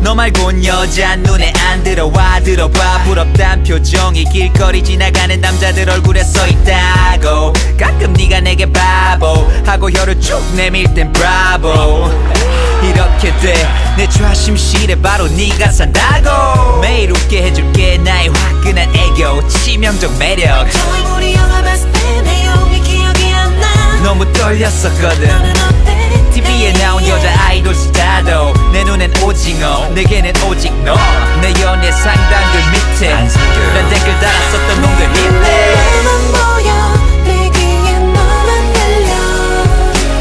너 말곤 여자 눈에 안 들어와. 들어봐. 부럽단 표정이 길거리 지나가는 남자들 얼굴에 써있다고. 가끔 네가 내게 바보 하고 혀를 쭉 내밀 땐 브라보. 이렇게 돼내 좌심실에 바로 네가 산다고. 매일 웃게 해줄게. 나의 화끈한 애교. 치명적 매력. 처음 우리 영화 봤을 때 내용이 기억이 안 나. 너무 떨렸었거든 내게는 오직 너 내 연애 상담글 밑에 난 댓글 달았었던 놈들 힘내 너만 보여 내 귀에 너만 들려.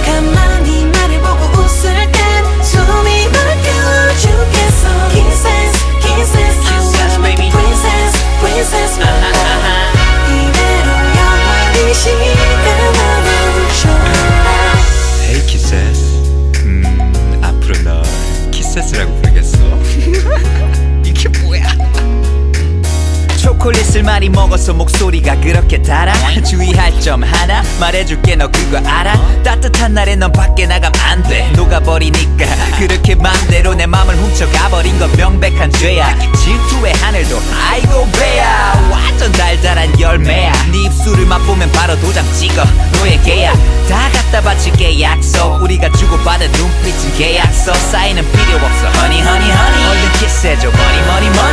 가만히 나를 보고 웃을 땐 숨이 막혀 죽겠어. Kisses kisses Kisses, baby. princess princess. 이대로 영원히 시간을 멈춰라 헤이 키세스 음 앞으로 널 키세스라고 많이 먹어서 목소리가 그렇게 달아? 주의할 점 하나? 말해줄게 너 그거 알아? 따뜻한 날에 넌 밖에 나가면 안돼. 녹아버리니까. 그렇게 맘대로 내 맘을 훔쳐가버린 건 명백한 죄야. 질투의 하늘도 아이고 배야. 완전 달달한 열매야. 네 입술을 맛보면 바로 도장 찍어. 너에게야. 다 갖다 바칠게 약속. 우리가 주고받은 눈빛은 계약서. 사인은 필요 없어. 허니 허니 허니 얼른 키스해줘. 머니 머니 머니